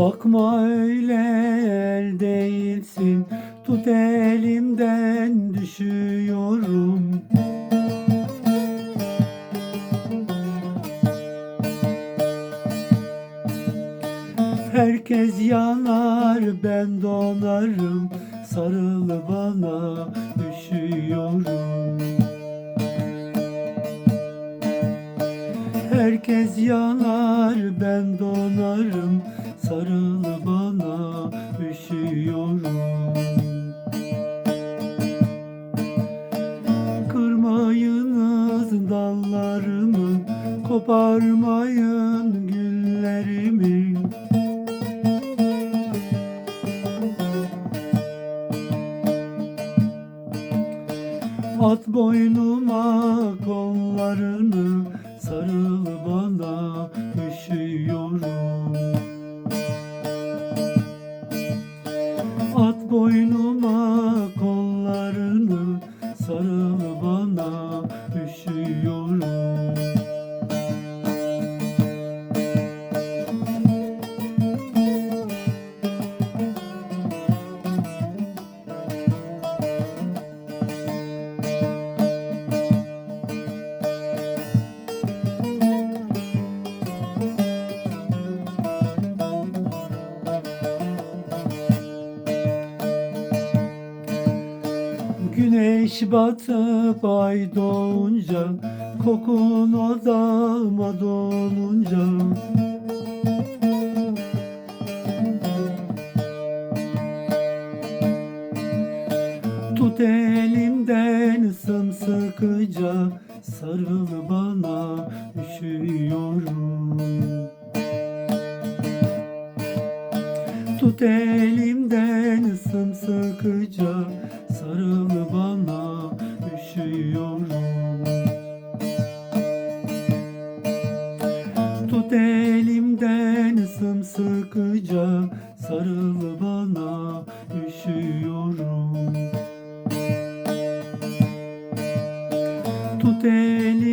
Bakma öyle el değilsin. Tut elimden düşüyorum. Herkes yanar ben donarım. Sarıl bana üşüyorum. Herkes yanar ben donarım Sarıl bana üşüyorum. Kırmayınız dallarımı Koparmayın güllerimi. At boynuma kollarını sarıl bana üşüyorum Güneş batıp ay doğunca Kokun odama dolunca Tut elimden sımsıkıca Sarıl bana üşüyorum. Tut elimden sımsıkıca sarıl bana üşüyorum Tut elimden sımsıkıca sarıl bana üşüyorum Tut elimden